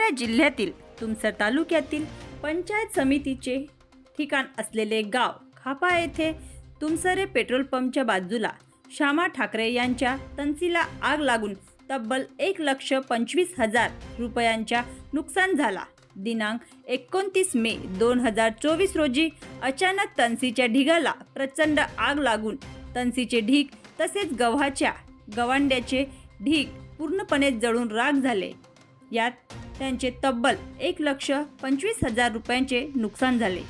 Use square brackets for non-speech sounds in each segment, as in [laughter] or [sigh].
येणाऱ्या जिल्ह्यातील तुमसर तालुक्यातील पंचायत समितीचे ठिकाण असलेले गाव खापा येथे तुमसरे पेट्रोल पंपच्या बाजूला श्यामा ठाकरे यांच्या तन्सीला आग लागून तब्बल एक लक्ष पंचवीस हजार रुपयांच्या नुकसान झाला. दिनांक एकोणतीस मे दोन हजार चोवीस रोजी अचानक तन्सीच्या ढिगाला प्रचंड आग लागून तन्सीचे ढीग तसेच गव्हाच्या गवांड्याचे ढीग पूर्णपणे जळून राग झाले. यात त्यांचे तब्बल एक लक्ष पंचवीस हजार रुपयांचे नुकसान झाले.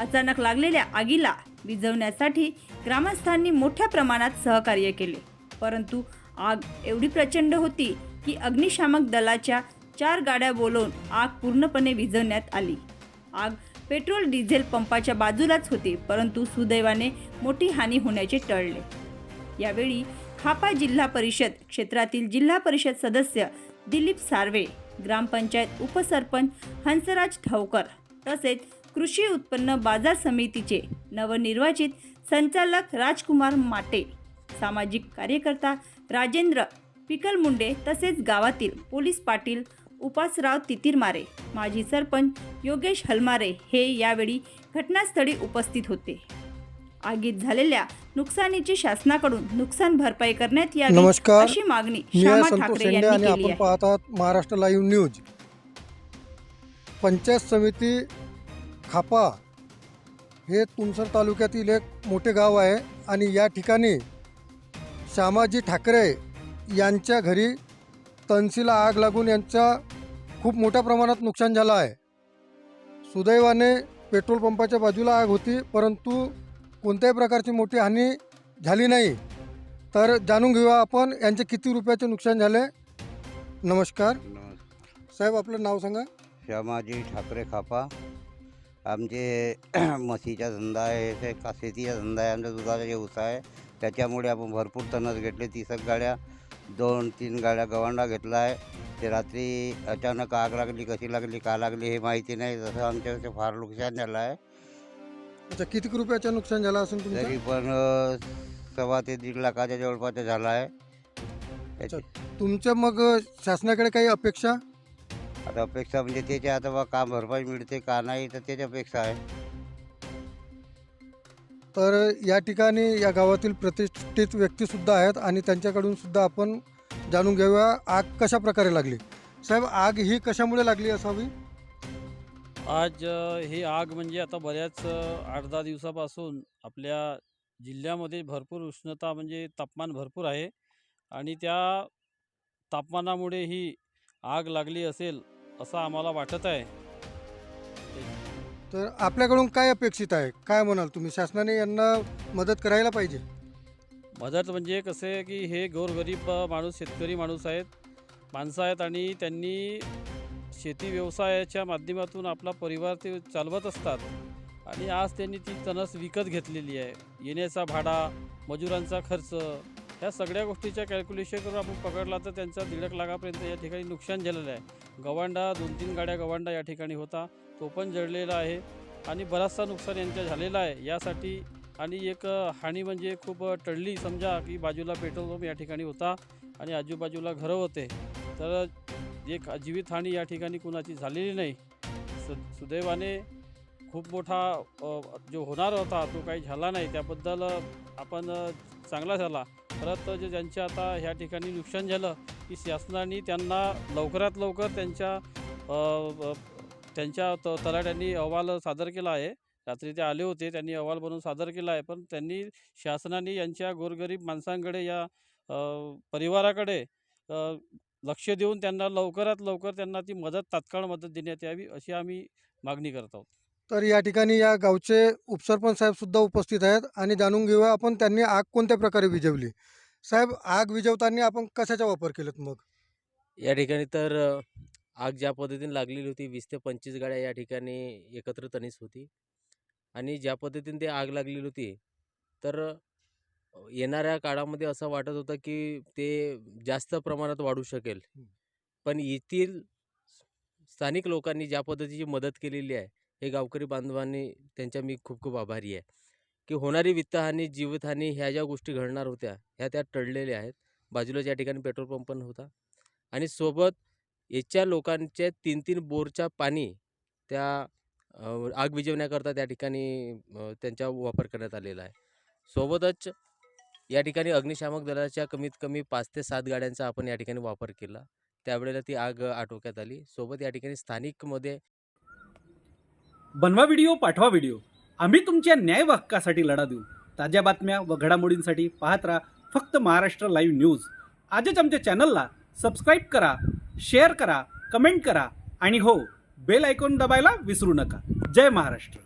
अचानक लागलेल्या आगीला विझवण्यासाठी ग्रामस्थांनी मोठ्या प्रमाणात सहकार्य केले. परंतु आग एवढी प्रचंड होती की अग्निशामक दलाच्या चार गाड्या बोलवून आग पूर्णपणे विझवण्यात आली. आग पेट्रोल डिझेल पंपाच्या बाजूलाच होती परंतु सुदैवाने मोठी हानी होण्याचे टळले. यावेळी खापा जिल्हा परिषद क्षेत्रातील जिल्हा परिषद सदस्य दिलीप सार्वे ग्रामपंचायत उपसरपंच हंसराज ठावकर तसेच कृषी उत्पन्न बाजार समितीचे नवनिर्वाचित संचालक राजकुमार माटे सामाजिक कार्यकर्ता राजेंद्र पिकलमुंडे तसेच गावातील पोलीस पाटील उपासराव तितीरमारे माजी सरपंच योगेश हलमारे हे यावेळी घटनास्थळी उपस्थित होते. आगीत झालेल्या नुकसानीची शासनाकडून नुकसान भरपाई करण्यात यावी नमस्कार. अशी मागणी मी आहे श्यामा संतोष ठाकरे शेंडे यांनी आणि केली आपण आहे. पाहत आहात महाराष्ट्र लाईव्ह न्यूज पंचायत समिती खापा हे तुमसर तालुक्यातील एक मोठे गाव आहे आणि या ठिकाणी श्यामाजी ठाकरे यांच्या घरी तन्सीला आग लागून यांचा खूप मोठ्या प्रमाणात नुकसान झालं आहे. सुदैवाने पेट्रोल पंपाच्या बाजूला आग होती परंतु कोणत्याही प्रकारची मोठी हानी झाली नाही. तर जाणून घेऊया आपण यांचे किती रुपयाचे नुकसान झाले. नमस्कार. साहेब आपलं नाव सांगा. श्यामाजी ठाकरे खापा. आमचे [clears throat] म्हशीचा धंदा आहे ते का शेतीचा धंदा आहे आमचा दुधाचा व्यवसाय आहे त्याच्यामुळे आपण भरपूर तणस घेतले. तीस एक गाड्या दोन तीन गाड्या गवांडा घेतला आहे. ते रात्री अचानक आग लागली कशी लागली का लागली हे माहिती नाही. तसं आमच्या फार नुकसान झालं आहे. अच्छा किती रुपयाचं नुकसान झालं असेल तरी तुमचं पण अ, सव्वा ते दीड लाखाच्या जवळपास झाला आहे. अच्छा. तुमच्या मग शासनाकडे काही अपेक्षा? आता अपेक्षा म्हणजे त्याच्या आता बा का भरपाई मिळते का नाही तर त्याची अपेक्षा आहे. तर या ठिकाणी या गावातील प्रतिष्ठित व्यक्तीसुद्धा आहेत आणि त्यांच्याकडून सुद्धा आपण जाणून घेऊया आग कशा प्रकारे लागली. साहेब आग ही कशामुळे लागली असावी? आज ही आग म्हणजे आता बऱ्याच आठ दहा दिवसापासून आपल्या जिल्ह्यामध्ये भरपूर उष्णता म्हणजे तापमान भरपूर आहे आणि त्या तापमानामुळे ही आग लागली असेल असं आम्हाला वाटत आहे. तर आपल्याकडून काय अपेक्षित आहे? काय म्हणाल तुम्ही? शासनाने यांना मदत करायला पाहिजे. मदत म्हणजे कसं आहे की हे गोरगरीब माणूस शेतकरी माणूस आहेत माणसं आहेत आणि त्यांनी शेती व्यवसायाच्या माध्यमातून आपला परिवार ते चालवत असतात. आणि आज त्यांनी ती तणस विकत घेतलेली आहे. येण्याचा भाडा मजुरांचा खर्च ह्या सगळ्या गोष्टीच्या कॅल्क्युलेशन करून आपण पकडला तर त्यांचा दीड एक लाखापर्यंत या ठिकाणी नुकसान झालेलं आहे. गवांडा दोन तीन गाड्या गवांडा या ठिकाणी होता. तो पण जळलेला आहे. आणि बराचसा नुकसान यांच्या झालेला आहे. यासाठी आणि एक हानी म्हणजे खूप टळली. समजा की बाजूला पेट्रोल पंप या ठिकाणी होता आणि आजूबाजूला घरं होते. तर एक जीवितहानी या ठिकाणी कुणाची झालेली नाही. सु सुदैवाने खूप मोठा जो होणार होता तो काही झाला नाही. त्याबद्दल आपण चांगला झाला. परत जे ज्यांचे आता ह्या ठिकाणी नुकसान झालं की शासनाने त्यांना लवकरात लवकर त्यांच्या त्यांच्या त तलाट्यांनी अहवाल सादर केला आहे. रात्री ते आले होते त्यांनी अहवाल बनवून सादर केला आहे. पण त्यांनी शासनाने यांच्या गोरगरीब माणसांकडे या परिवाराकडे लक्ष देऊन त्यांना लवकरात लवकर त्यांना ती मदत तात्काळ मदत देण्यात यावी अशी आम्ही मागणी करत आहोत. तर या ठिकाणी या गावचे उपसरपंच साहेब सुद्धा उपस्थित आहेत आणि जाणून घेऊया आपण त्यांनी आग कोणत्या प्रकारे विझवली. साहेब आग विझवताना आपण कशाचा वापर केलात मग? या ठिकाणी तर आग ज्या पद्धतीने लागलेली होती वीस ते पंचवीस गाड्या या ठिकाणी एकत्र तणीस होती. आणि ज्या पद्धतीने ते आग लागलेली होती तर येणाऱ्या काळामध्ये असं वाटत होतं की ते जास्त प्रमाणात वाढू शकेल. पण येथील स्थानिक लोकांनी ज्या पद्धतीची मदत केलेली आहे हे गावकरी बांधवांनी त्यांच्या मी खूप खूप आभारी आहे की होणारी वित्तहानी जीवितहानी ह्या ज्या गोष्टी घडणार होत्या ह्या त्या टळलेल्या आहेत. बाजूला ज्या ठिकाणी पेट्रोल पंप पण होता. आणि सोबत याच्या लोकांच्या तीन तीन बोरच्या पाणी त्या आग विझवण्याकरता त्या ठिकाणी त्यांचा वापर करण्यात आलेला आहे. सोबतच या ठिकाणी अग्निशामक दलाच्या कमीत कमी पाच ते सात गाड्यांचा आपण या ठिकाणी वापर केला. त्यावेळेला ती आग आटोक्यात आली. सोबत या ठिकाणी स्थानिकमध्ये बनवा व्हिडिओ पाठवा व्हिडिओ. आम्ही तुमच्या न्याय हक्कासाठी लढा देऊ. ताज्या बातम्या व घडामोडींसाठी पाहत राहा फक्त महाराष्ट्र लाईव्ह न्यूज. आजच आमच्या चॅनलला सबस्क्राईब करा शेअर करा कमेंट करा आणि हो बेल आयकॉन दबायला विसरू नका. जय महाराष्ट्र.